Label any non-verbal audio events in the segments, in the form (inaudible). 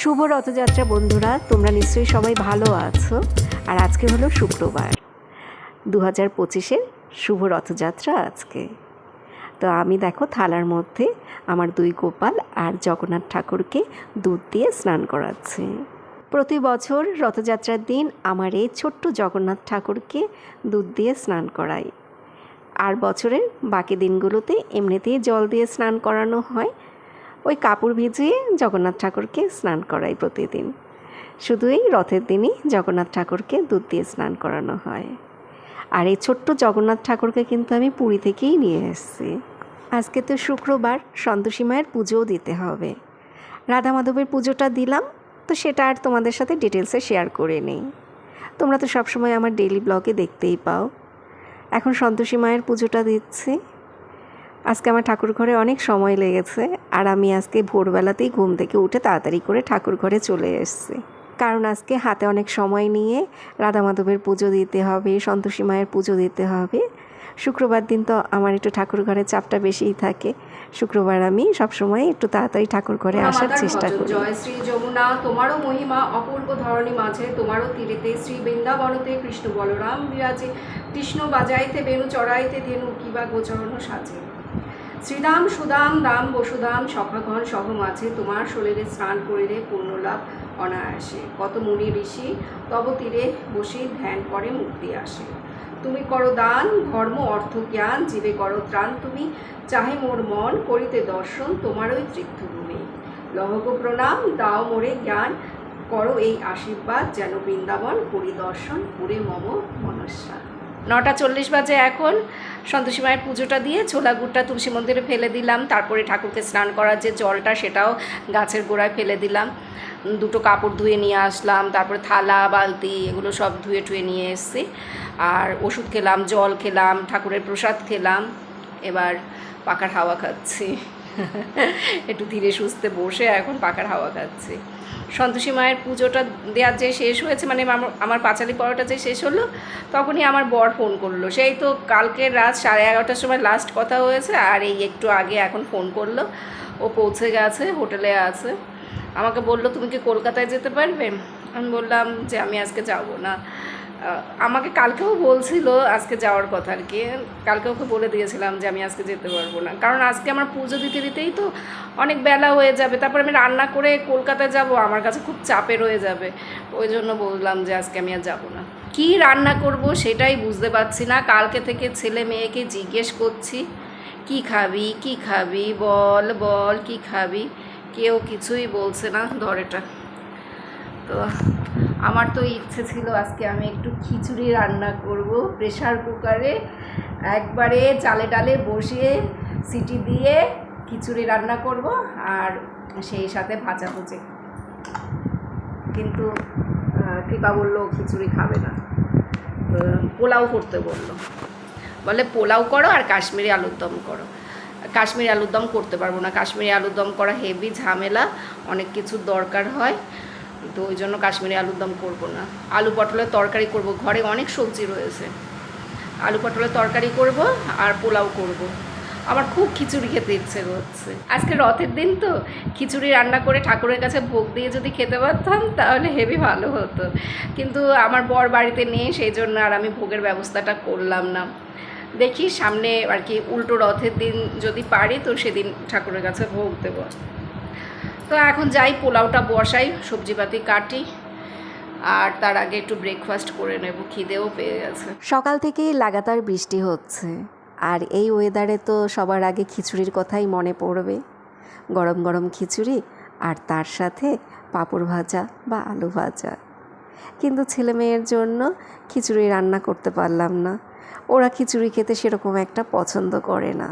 শুভ রথযাত্রা বন্ধুরা, তোমরা নিশ্চয়ই সবাই ভালো আছো। আর আজকে হলো শুক্রবার দু হাজার পঁচিশের শুভ রথযাত্রা আজকে। তো আমি দেখো থালার মধ্যে আমার দুই গোপাল আর জগন্নাথ ঠাকুরকে দুধ দিয়ে স্নান করাচ্ছি। প্রতি বছর রথযাত্রার দিন আমার এই ছোট্ট জগন্নাথ ঠাকুরকে দুধ দিয়ে স্নান করাই। আর বছরের বাকি দিনগুলোতে এমনিতেই জল দিয়ে স্নান করানো হয়। ওই কাপড় ভিজিয়ে জগন্নাথ ঠাকুরকে স্নান করাই প্রতিদিন। শুধু এই রথের দিনই জগন্নাথ ঠাকুরকে দুধ দিয়ে স্নান করানো হয়। আর এই ছোট্ট জগন্নাথ ঠাকুরকে কিন্তু আমি পুরী থেকেই নিয়ে এসেছি। আজকে তো শুক্রবার, সন্তোষী মায়ের পুজোও দিতে হবে। রাধা মাধবের পুজোটা দিলাম, তো সেটা আর তোমাদের সাথে ডিটেলসে শেয়ার করে নেই। তোমরা তো সবসময় আমার ডেইলি ব্লগে দেখতেই পাও। এখন সন্তোষী মায়ের পুজোটা দিচ্ছি। আজকে আমার ঠাকুর ঘরে অনেক সময় লেগেছে আর আমি আজকে ভোরবেলাতেই ঘুম থেকে উঠে তাড়াতাড়ি করে ঠাকুর ঘরে চলে এসেছি। কারণ আজকে হাতে অনেক সময় নিয়ে রাধা মাধবের পুজো দিতে হবে সন্তোষী মায়ের পুজো দিতে হবে। শুক্রবার দিন তো আমার একটু ঠাকুর ঘরে চাপটা বেশিই থাকে। শুক্রবার আমি সবসময় একটু তাড়াতাড়ি ঠাকুর ঘরে আসার চেষ্টা করি। জয় শ্রী যমুনা তোমারও মহিমা অপূর্ব ধরণী মাঝে তোমারও তীরেতে শ্রী বৃন্দাবনতে কৃষ্ণ বলরাম বিরাজে। কৃষ্ণ বাজাইতে বেণু চড়াইতে ধেনু কিবা গোচরণ সাজে। শ্রীদাম সুদাম দাম বসুদাম সখাগণ সহ মাঝে তোমার শরীরে স্নান করিলে পূর্ণলাভ অনায়াসে। কত মুনি ঋষি, তব তীরে বসে ধ্যান করে মুক্তি আসে। তুমি করো দান, ধর্ম, অর্থ, জ্ঞান, জীবে করো ত্রাণ, তুমি চাহে মোর মন, করিতে দর্শন তোমারই তীর্থভূমি লহক প্রণাম, দাও মোরে জ্ঞান, করো এই আশীর্বাদ, যেন বৃন্দাবন পরিদর্শন, পুরে মম মনস্যা নটা চল্লিশ বাজে এখন। সন্তোষী মায়ের পুজোটা দিয়ে ছোলা গুড়টা তুলসী মন্দিরে ফেলে দিলাম। তারপরে ঠাকুরকে স্নান করার যে জলটা, সেটাও গাছের গোড়ায় ফেলে দিলাম। দুটো কাপড় ধুয়ে নিয়ে আসলাম, তারপরে থালা, বালতি, এগুলো সব ধুয়ে টুয়ে নিয়ে এসেছি। আর ওষুধ খেলাম, জল খেলাম, ঠাকুরের প্রসাদ খেলাম। এবার পাকার হাওয়া খাচ্ছি। একটু ধীরে সুস্থে বসে এখন পাকার হাওয়া খাচ্ছি। সন্তোষী মায়ের পুজোটা দেওয়ার যে শেষ হয়েছে মানে আমার পাঁচালি পড়াটা যে শেষ হলো, তখনই আমার বর ফোন করল। সেই তো কালকের রাত সাড়ে এগারোটার সময় লাস্ট কথা হয়েছে, আর এই একটু আগে এখন ফোন করল। ও পৌঁছে গেছে, হোটেলে আছে। আমাকে বলল, তুমি কি কলকাতায় যেতে পারবে? আমি বললাম যে, আমি আজকে যাব না। আমাকে কালকেও বলছিল আজকে যাওয়ার কথা আর কি। কালকে ওকে বলে দিয়েছিলাম যে আমি আজকে যেতে পারব না। কারণ আজকে আমার পুজো দিতে দিতেই তো অনেক বেলা হয়ে যাবে। তারপর আমি রান্না করে কলকাতা যাব, আমার কাছে খুব চাপের হয়ে যাবে। ওই জন্য বললাম যে আজকে আমি আর যাব না। কি রান্না করব সেটাই বুঝতে পারছি না। কালকে থেকে ছেলে মেয়েকে জিজ্ঞেস করছি, কি খাবি? কি খাবি? বল বল, কি খাবি? কেউ কিছুই বলছে না ধরেটা। তো আমার তো ইচ্ছে ছিল আজকে আমি একটু খিচুড়ি রান্না করব প্রেশার কুকারে একবারে চালে ডালে বসিয়ে সিটি দিয়ে খিচুড়ি রান্না করব আর সেই সাথে ভাজা ভুজে। কিন্তু কৃপা বলল খিচুড়ি খাবে না। পোলাও করতে বলল। বলে, পোলাও করো আর কাশ্মীরি আলুর দম করো। কাশ্মীরি আলুর দম করতে পারব না। কাশ্মীরি আলুর দম করা হেভি ঝামেলা। অনেক কিছুর দরকার হয়। তো ওই জন্য কাশ্মীরি আলুর দম করব না। আলু পটলের তরকারি করব। ঘরে অনেক সবজি রয়েছে। আলু পটলের তরকারি করব আর পোলাও করব। আমার খুব খিচুড়ি খেতে ইচ্ছে করছে। আজকে রথের দিন তো। খিচুড়ি রান্না করে ঠাকুরের কাছে ভোগ দিয়ে যদি খেতে পারতাম, তাহলে হেভি ভালো হতো। কিন্তু আমার বর বাড়িতে নেই, সেই জন্য আর আমি ভোগের ব্যবস্থাটা করলাম না। দেখি সামনে আর কি উল্টো রথের দিন যদি পারি, তো সেদিন ঠাকুরের কাছে ভোগ দেবো। তো এখন যাই, পোলাওটা বসাই, সবজিপাতি কাটি, আর তার আগে একটু ব্রেকফাস্ট করে নেব, খিদেও পেয়ে গেছে। সকাল থেকেই লাগাতার বৃষ্টি হচ্ছে, আর এই ওয়েদারে তো সবার আগে খিচুড়ির কথাই মনে পড়বে। গরম গরম খিচুড়ি, আর তার সাথে পাঁপড় ভাজা বা আলু ভাজা। কিন্তু ছেলে মেয়ের জন্য খিচুড়ি রান্না করতে পারলাম না। ওরা খিচুড়ি খেতে সেরকম একটা পছন্দ করে না।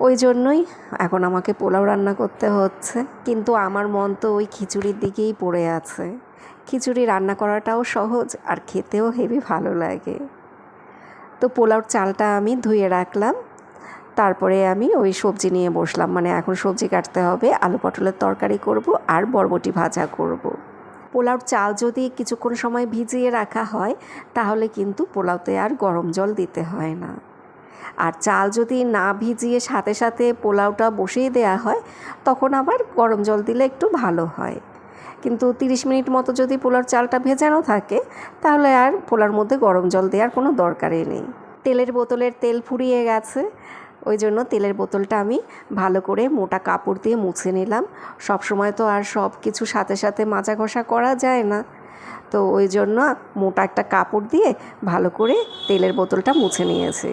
ওই জন্যই এখন আমাকে পোলাও রান্না করতে হচ্ছে। কিন্তু আমার মন তো ওই খিচুড়ির দিকেই পড়ে আছে। খিচুড়ি রান্না করাটাও সহজ আর খেতেও হেভি ভালো লাগে। তো পোলাওর চালটা আমি ধুয়ে রাখলাম। তারপরে আমি ওই সবজি নিয়ে বসলাম। মানে এখন সবজি কাটতে হবে, আলু পটলের তরকারি করব আর বরবটি ভাজা করব। পোলাওর চাল যদি কিছুক্ষণ সময় ভিজিয়ে রাখা হয়, তাহলে কিন্তু পোলাওতে আর গরম জল দিতে হয় না। আর চাল যদি না ভিজিয়ে সাথে সাথে পোলাওটা বসিয়ে দেওয়া হয়, তখন আবার গরম জল দিলে একটু ভালো হয়। কিন্তু তিরিশ মিনিট মতো যদি পোলার চালটা ভেজানো থাকে, তাহলে আর পোলার মধ্যে গরম জল দেওয়ার কোনো দরকারই নেই। তেলের বোতলের তেল ফুরিয়ে গেছে। ওই জন্য তেলের বোতলটা আমি ভালো করে মোটা কাপড় দিয়ে মুছে নিলাম। সব সময় তো আর সব কিছু সাথে সাথে মাজা ঘষা করা যায় না। তো ওই জন্য মোটা একটা কাপড় দিয়ে ভালো করে তেলের বোতলটা মুছে নিয়েছি।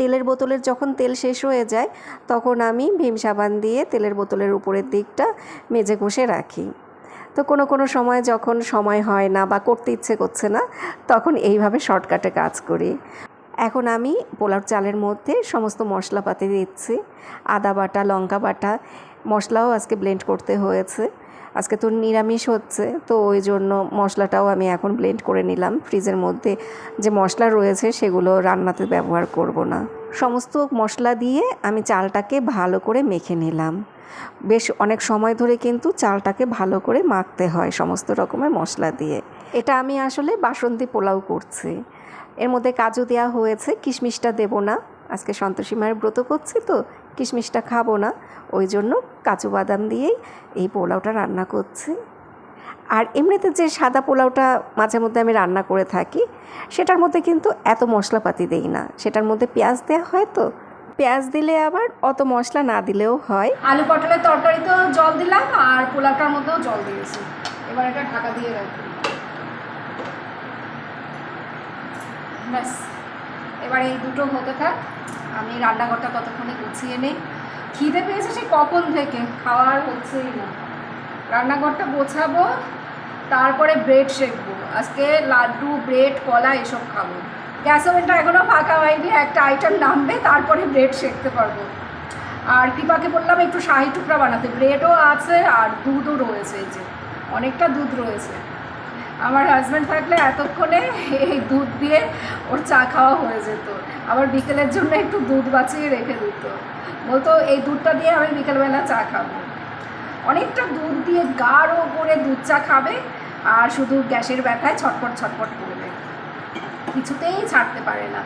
তেলের বোতলের যখন তেল শেষ হয়ে যায়, তখন আমি ভীম সাবান দিয়ে তেলের বোতলের উপরের দিকটা মেজে ঘষে রাখি। তো কোনো কোনো সময় যখন সময় হয় না বা করতে ইচ্ছে করছে না, তখন এইভাবে শর্টকাটে কাজ করি। এখন আমি পোলাও চালের মধ্যে সমস্ত মশলাপাতি দিচ্ছি। আদা বাটা, লঙ্কা বাটা, মশলাও আজকে ব্লেন্ড করতে হয়েছে। আজকে তো নিরামিষ হচ্ছে, তো ওই জন্য মশলাটাও আমি এখন ব্লেন্ড করে নিলাম ফ্রিজের মধ্যে। যে মশলা রয়েছে সেগুলো রান্নাতে ব্যবহার করব না। সমস্ত মশলা দিয়ে আমি চালটাকে ভালো করে মেখে নিলাম। বেশ অনেক সময় ধরে কিন্তু চালটাকে ভালো করে মাখতে হয় সমস্ত রকমের মশলা দিয়ে। এটা আমি আসলে বাসন্তী পোলাও করছি। এর মধ্যে কাজু দেওয়া হয়েছে, কিশমিশটা দেবো না। আজকে সন্তোষী মায়ের ব্রত করছি তো কিশমিশটা খাব না। ওই জন্য কাজু বাদাম দিয়েই এই পোলাওটা রান্না করছি। আর এমনিতে যে সাদা পোলাওটা মাঝে মধ্যে আমি রান্না করে থাকি, সেটার মধ্যে কিন্তু এত মশলাপাতি দেই না। সেটার মধ্যে পেঁয়াজ দেওয়া হয় তো। পেঁয়াজ দিলে আবার অত মশলা না দিলেও হয়। আলু পটলের তরকারিতেও জল দিলাম আর পোলাওটার মধ্যেও জল দিয়েছি। এবার এটা ঢাকা দিয়ে রাখব। ব্যাস। এবার এই দুটো হতে থাক। আমি রান্নাঘরটা ততক্ষণে গুছিয়ে নেই। খিদে পেয়েছে সে কখন থেকে, খাওয়ার হচ্ছেই না। রান্নাঘরটা গোছাবো, তারপরে ব্রেড শেখবো আজকে লাড্ডু ব্রেড কলা এসব খাব। গ্যাস ওভেনটা এখনও ফাঁকা হয়নি, একটা আইটেম নামবে, তারপরে ব্রেড শেখতে পারব। আর কৃপাকে বললাম একটু শাহি টুকরা বানাতে। ব্রেডও আছে আর দুধও রয়েছে এই যে, অনেকটা দুধ রয়েছে। আমার হাজব্যান্ড থাকলে এতক্ষণে এই দুধ দিয়ে ওর চা খাওয়া হয়ে যেত। আবার বিকেলের জন্য একটু দুধ বাঁচিয়ে রেখে দিত। বলতো, এই দুধটা দিয়ে আমি বিকেলবেলা চা খাব। অনেকটা দুধ দিয়ে গাঢ় করে দুধ চা খাবে আর শুধু গ্যাসের ব্যথায় ছটপট ছটপট করবে। কিছুতেই ছাড়তে পারে না।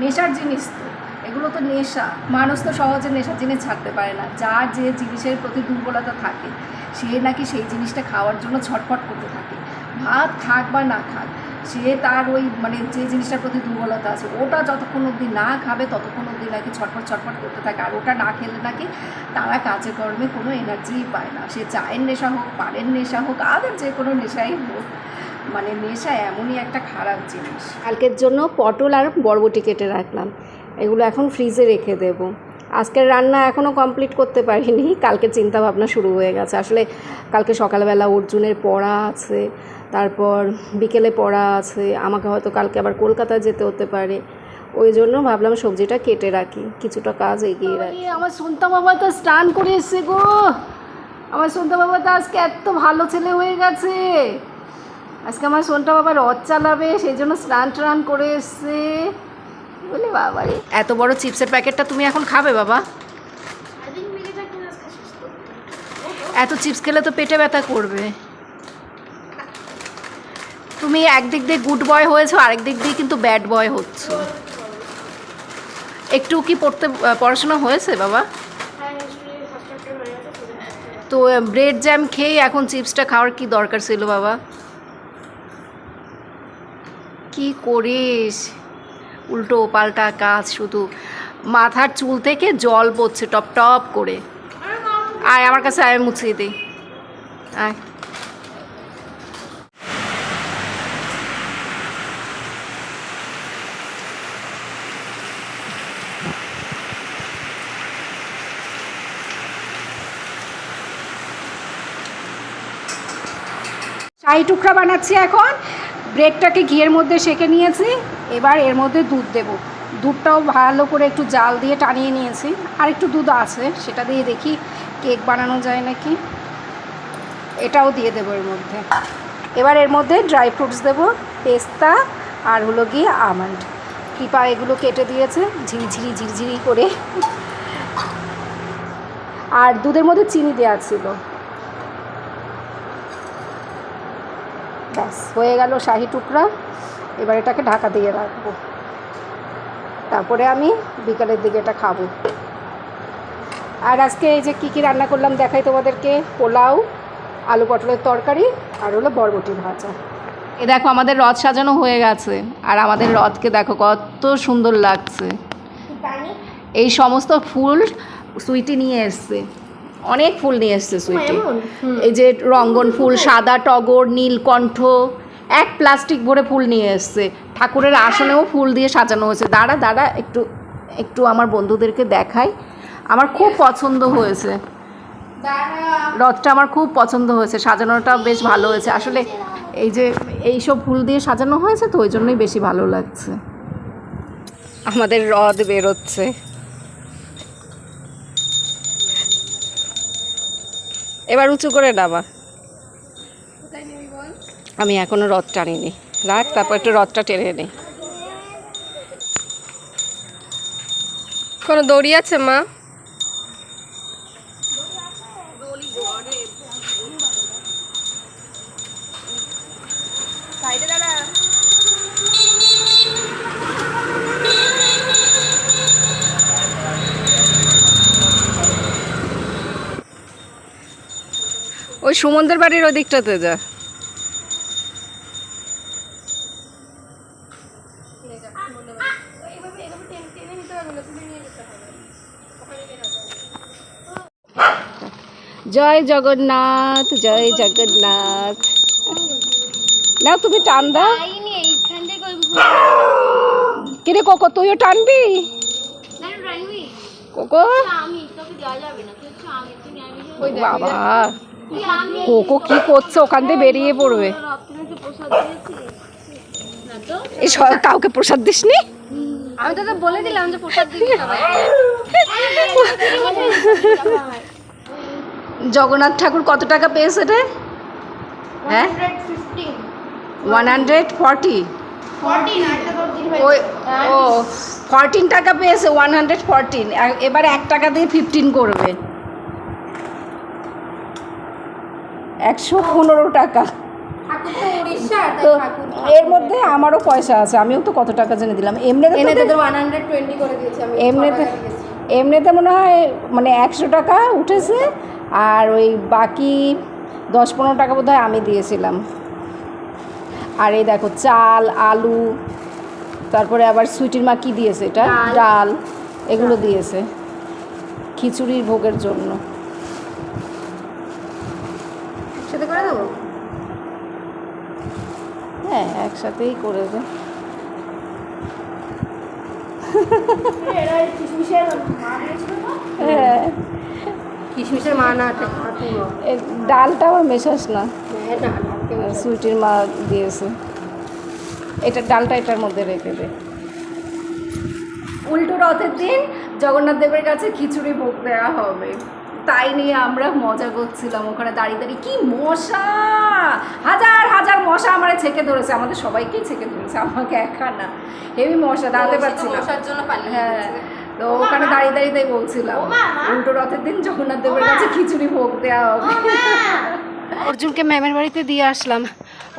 নেশার জিনিস তো। এগুলো তো নেশা। মানুষ তো সহজে নেশার জিনিস ছাড়তে পারে না। যার যে জিনিসের প্রতি দুর্বলতা থাকে, সে নাকি সেই জিনিসটা খাওয়ার জন্য ছটফট করতে থাকে। ভাত খাক বা না খাক সে তার ওই মানে যে জিনিসটার প্রতি দুর্বলতা আছে, ওটা যতক্ষণ অবধি না খাবে, ততক্ষণ অবধি নাকি ছটফট ছটফট করতে থাকে। আর ওটা না খেলে নাকি তারা কাজে কর্মে কোনো এনার্জিই পায় না। সে চায়ের নেশা হোক, পানের নেশা হোক, আদার যে কোনো নেশাই হোক মানে নেশা এমনই একটা খারাপ জিনিস। কালকের জন্য পটল আর বরবটি কেটে রাখলাম। এগুলো এখন ফ্রিজে রেখে দেব। আজকের রান্না এখনও কমপ্লিট করতে পারিনি। কালকে চিন্তা ভাবনা শুরু হয়ে গেছে। আসলে কালকে সকালবেলা অর্জুনের পড়া আছে তারপর বিকেলে পড়া আছে আমাকে হয়তো কালকে আবার কলকাতায় যেতে হতে পারে। ওই জন্য ভাবলাম সবজিটা কেটে রাখি কিছুটা কাজ এগিয়ে রাখি। আমার সন্তা বাবা তো স্নান করে এসছে গো। আমার সন্তা বাবা তো আজকে এত ভালো ছেলে হয়ে গেছে। আজকে আমার সোনটা বাবা রথ চালাবে সেই জন্য স্নান টান করে এসছে। বলে বাবা রে এত বড় চিপসের প্যাকেটটা তুমি এখন খাবে বাবা? এত চিপস খেলে তো পেটে ব্যথা করবে। তুমি একদিক দিয়ে গুড বয় হয়েছো আরেক দিক দিয়ে কিন্তু ব্যাড বয় হচ্ছ। একটু কি পড়তে পড়াশোনা হয়েছে বাবা? তো ব্রেড জ্যাম খেয়ে এখন চিপসটা খাওয়ার কি দরকার ছিল বাবা? কি করিস? উল্টো পাল্টা কাজ, শুধু মাথার চুল থেকে জল পড়ছে টপ টপ করে। আয়, আমার কাছে আয় মুছিয়ে দিই আয়। শাহি টুকরা বানাচ্ছি এখন। ব্রেডটাকে ঘিয়ের মধ্যে সেঁকে নিয়েছি। এবার এর মধ্যে দুধ দেব। দুধটাও ভালো করে একটু জাল দিয়ে টানিয়ে নিয়েছি। আর একটু দুধ আছে, সেটা দিয়ে দেখি কেক বানানো যায় নাকি। এটাও দিয়ে দেবো এর মধ্যে। এবার এর মধ্যে ড্রাই ফ্রুটস দেবো, পেস্তা আর হলো গিয়ে আমন্ড। কৃপা এগুলো কেটে দিয়েছে, ঝিরিঝিরি, ঝিরঝিরি করে। আর দুধের মধ্যে চিনি দেওয়া ছিল। ব্যাস, হয়ে গেল শাহি টুকরা। এবার এটাকে ঢাকা দিয়ে রাখব। তারপরে আমি বিকালের দিকে এটা খাব। আর আজকে এই যে কী কী রান্না করলাম দেখাই তোমাদেরকে। পোলাও আলু পটলের তরকারি আর হলো বরবটি ভাজা। এ দেখো আমাদের রথ সাজানো হয়ে গেছে। আর আমাদের রথকে দেখো কত সুন্দর লাগছে। এই সমস্ত ফুল সুইটি নিয়ে এসছে। অনেক ফুল নিয়ে এসছে সুইটি। এই যে রঙ্গন ফুল সাদা টগর নীলকণ্ঠ এক প্লাস্টিক ভরে ফুল নিয়ে এসছে। ঠাকুরের আসনেও ফুল দিয়ে সাজানো হয়েছে। দাঁড়া দাঁড়া, একটু একটু আমার বন্ধুদেরকে দেখাই। আমার খুব পছন্দ হয়েছে। রথটা আমার খুব পছন্দ হয়েছে। সাজানোটা বেশ ভালো হয়েছে। আসলে এই যে, এই সব ফুল দিয়ে সাজানো হয়েছে তো, ওই জন্যই বেশি ভালো লাগছে। আমাদের রথ বেরোচ্ছে। এবার উঁচু করে নামা। আমি এখনও রথ টানিনি। রাখ তারপর একটু রথটা টেনে নে। কোনো দড়ি আছে মা? ওই সুমনদের বাড়ির ওই দিকটাতে যা। জয় জগন্নাথ জয় জগন্নাথ। নাও তুমি টান দাও। কিরে কোকো তুইও টানবি? কোকো? বাবা। কোকো কি করছে? ওখান দিয়ে বেরিয়ে পড়বে। এই কাউকে প্রসাদ দিসনি? আমি তো বলে দিলাম যে প্রসাদ দিবি (laughs) জগন্নাথ ঠাকুর কত টাকা পেয়েছে রে? হ্যাঁ? ওয়ান হান্ড্রেড ফর্টি ওই ও ফরটিন টাকা পেয়েছে ওয়ান হান্ড্রেড ফরটিন এবার এক টাকা দিয়ে ফিফটিন করবে। একশো পনেরো টাকা। তো এর মধ্যে আমারও পয়সা আছে আমিও তো কত টাকা জেনে দিলাম। এমনিতে এমনিতে এমনিতে মনে হয় মানে একশো টাকা উঠেছে আর ওই বাকি দশ পনেরো টাকা বোধহয় আমি দিয়েছিলাম। আর এই দেখো চাল আলু তারপরে আবার সুইটির মা কী দিয়েছে এটা? ডাল। এগুলো দিয়েছে। খিচুড়ির ভোগের জন্য। সাথে করে দেবো? হ্যাঁ একসাথেই করে দে। হ্যাঁ। কিশমিশের মা না ডালটা আবার মেশাস না। সুইটির মা দিয়েছে। এটা ডালটা এটার মধ্যে রেখে দে। উল্টো রথের দিন জগন্নাথ দেবের কাছে খিচুড়ি ভোগ দেওয়া হবে। তাই নিয়ে আমরা মজা করছিলাম ওখানে দাঁড়িয়ে দাঁড়িয়ে। কি মশা! হাজার হাজার মশা আমার ছেকে ধরেছে। আমাদের সবাইকেই ছেকে ধরেছে আমাকে একা না। হেভি মশা দাঁড়াতে পারছি না। মশার জন্য পালিয়ে হ্যাঁ। তো ওখানে দাঁড়িয়ে দাঁড়িয়ে তাই বলছিলাম উল্টো রথের দিন জগন্নাথ দেবের কাছে খিচুড়ি ভোগ দেওয়া হবে। অর্জুনকে ম্যামের বাড়িতে দিয়ে আসলাম।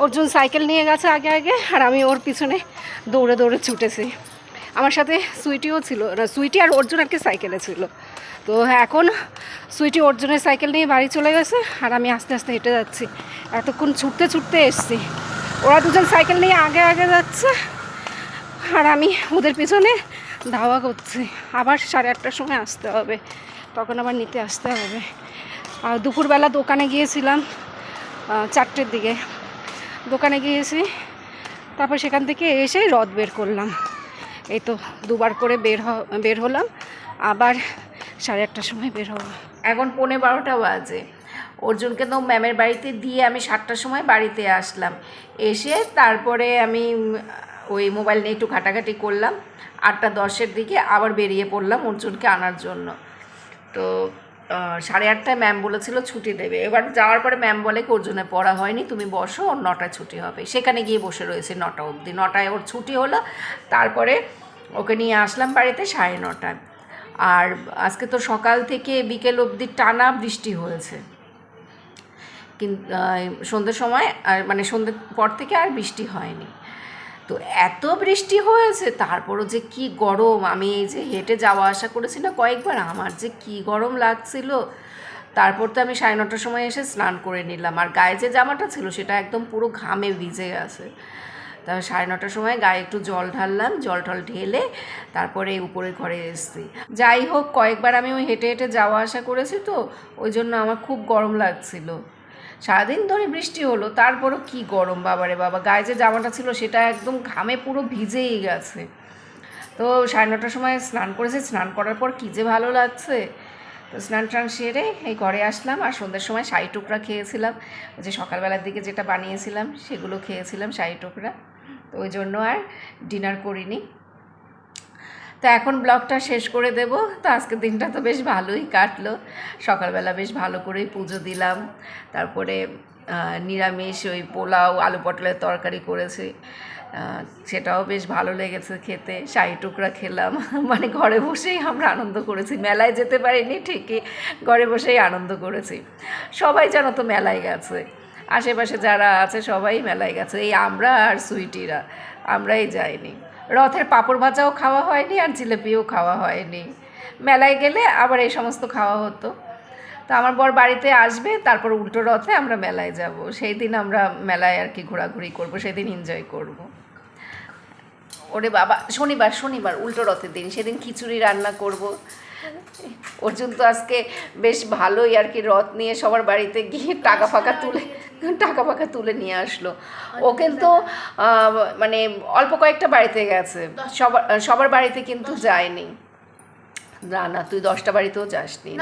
অর্জুন সাইকেল নিয়ে গেছে আগে আগে আর আমি ওর পিছনে দৌড়ে দৌড়ে ছুটেছি। আমার সাথে সুইটিও ছিল সুইটি আর অর্জুন আর কি সাইকেলে ছিল। তো এখন সুইটি অর্জুনের সাইকেল নিয়ে বাড়ি চলে গেছে আর আমি আস্তে আস্তে হেঁটে যাচ্ছি। এতক্ষণ ছুটতে ছুটতে এসছি। ওরা দুজন সাইকেল নিয়ে আগে আগে যাচ্ছে আর আমি ওদের পিছনে ধাওয়া করছি। আবার সাড়ে আটটার সময় আসতে হবে। তখন আবার নিতে আসতে হবে। আর দুপুরবেলা দোকানে গিয়েছিলাম চারটের দিকে। দোকানে গিয়েছি, তারপর সেখান থেকে এসে রথ বের করলাম। এই তো দুবার করে বের হ, বের হলাম। আবার সাড়ে আটটার সময় বের হব এখন পৌনে বারোটা বাজে। অর্জুনকে তো ম্যামের বাড়িতে দিয়ে আমি সাতটার সময় বাড়িতে আসলাম। এসে তারপরে আমি ওই মোবাইল নিয়ে একটু ঘাটাঘাটি করলাম। আটটা দশের দিকে আবার বেরিয়ে পড়লাম অর্জুনকে আনার জন্য। তো সাড়ে আটটায় ম্যাম বলেছিল ছুটি দেবে। এবার যাওয়ার পরে ম্যাম বলে কি অর্জুনের পড়া হয়নি, তুমি বসো, ওর নটায় ছুটি হবে। সেখানে গিয়ে বসে রয়েছে নটা অবধি। নটায় ওর ছুটি হলো, তারপরে ওকে নিয়ে আসলাম বাড়িতে সাড়ে নটায়। আর আজকে তো সকাল থেকে বিকেল অবধি টানা বৃষ্টি হয়েছে। কিন্তু সন্ধ্যের সময়, আর মানে সন্ধ্যের পর থেকে আর বৃষ্টি হয়নি। তো এত বৃষ্টি হয়েছে, তারপরও যে কি গরম। আমি এই যে হেঁটে যাওয়া আসা করেছি না কয়েকবার, আমার যে কি গরম লাগছিল। তারপর তো আমি সাড়ে নটার সময় এসে স্নান করে নিলাম। আর গায়ে যে জামাটা ছিল, সেটা একদম পুরো ঘামে ভিজে গেছে। তারপর সাড়ে নটার সময় গায়ে একটু জল ঢাললাম, জল টল ঢেলে তারপরে উপরে ঘরে এসেছি। যাই হোক, কয়েকবার আমি ওই হেঁটে হেঁটে যাওয়া আসা করেছি তো, ওই জন্য আমার খুব গরম লাগছিল। সারাদিন ধরে বৃষ্টি হলো, তারপরও কি গরম, বাবারে বাবা। গায়ে যে জামাটা ছিল সেটা একদম ঘামে পুরো ভিজেই গেছে। তো সাড়ে নটার সময় স্নান করেছি, স্নান করার পর কী যে ভালো লাগছে। তো স্নান টান সেরে এই ঘরে আসলাম আর সন্ধ্যের সময় শাহি টুকরা খেয়েছিলাম। ওই যে সকালবেলার দিকে যেটা বানিয়েছিলাম সেগুলো খেয়েছিলাম শাহি টুকরা। তো ওই জন্য আর ডিনার করিনি। তো এখন ব্লগটা শেষ করে দেব। তো আজকের দিনটা তো বেশ ভালোই কাটলো। সকালবেলা বেশ ভালো করেই পুজো দিলাম। তারপরে নিরামিষ ওই পোলাও, আলু পটলের তরকারি করেছি। সেটাও বেশ ভালো লেগেছে খেতে। শাহি টুকরা খেলাম। (laughs) মানে ঘরে বসেই আমরা আনন্দ করেছি। মেলায় যেতে পারিনি ঠিকই, ঘরে বসেই আনন্দ করেছি। সবাই যেন তো মেলায় গেছে। আশেপাশে যারা আছে সবাই মেলায় গেছে। এই আমরা আর সুইটিরা। আমরাই যাইনি। রথের পাঁপড় ভাজাও খাওয়া হয়নি আর জিলেপিও খাওয়া হয়নি। মেলায় গেলে আবার এই সমস্ত খাওয়া হতো। তো আমার বর বাড়িতে আসবে, তারপর উল্টো রথে আমরা মেলায় যাব। সেই দিন আমরা মেলায় আর কি ঘোরাঘুরি করব, সেই দিন এনজয় করব। ওরে বাবা, শনিবার শনিবার, উল্টো রথের দিন। সেদিন খিচুড়ি রান্না করব। অর্জুন তো আজকে বেশ ভালোই আর কি রথ নিয়ে সবার বাড়িতে গিয়ে টাকা ফাঁকা তুলে টাকা ফাঁকা তুলে নিয়ে আসলো। ও কিন্তু মানে অল্প কয়েকটা বাড়িতে গেছে। সবার সবার বাড়িতে কিন্তু যায়নি। না না তুই দশটা বাড়িতেও যাসনি।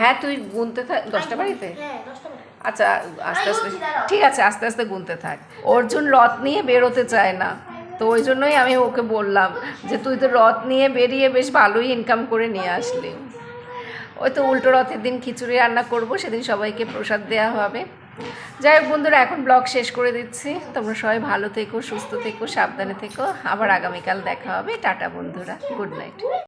হ্যাঁ তুই গুনতে থাক দশটা বাড়িতে? হ্যাঁ দশটা বাজে। আচ্ছা আস্তে আস্তে ঠিক আছে আস্তে আস্তে গুনতে থাক। অর্জুন রথ নিয়ে বেরোতে চায় না। তো ওই জন্যই আমি ওকে বললাম যে, তুই তো রথ নিয়ে বেরিয়ে বেশ ভালোই ইনকাম করে নিয়ে আসলি। ওই তো উল্টো রথের দিন খিচুড়ি রান্না করব, সেদিন সবাইকে প্রসাদ দেওয়া হবে। যাই হোক বন্ধুরা, এখন ব্লগ শেষ করে দিচ্ছি। তোমরা সবাই ভালো থেকো, সুস্থ থেকো, সাবধানে থেকো। আবার আগামীকাল দেখা হবে। টাটা বন্ধুরা গুড নাইট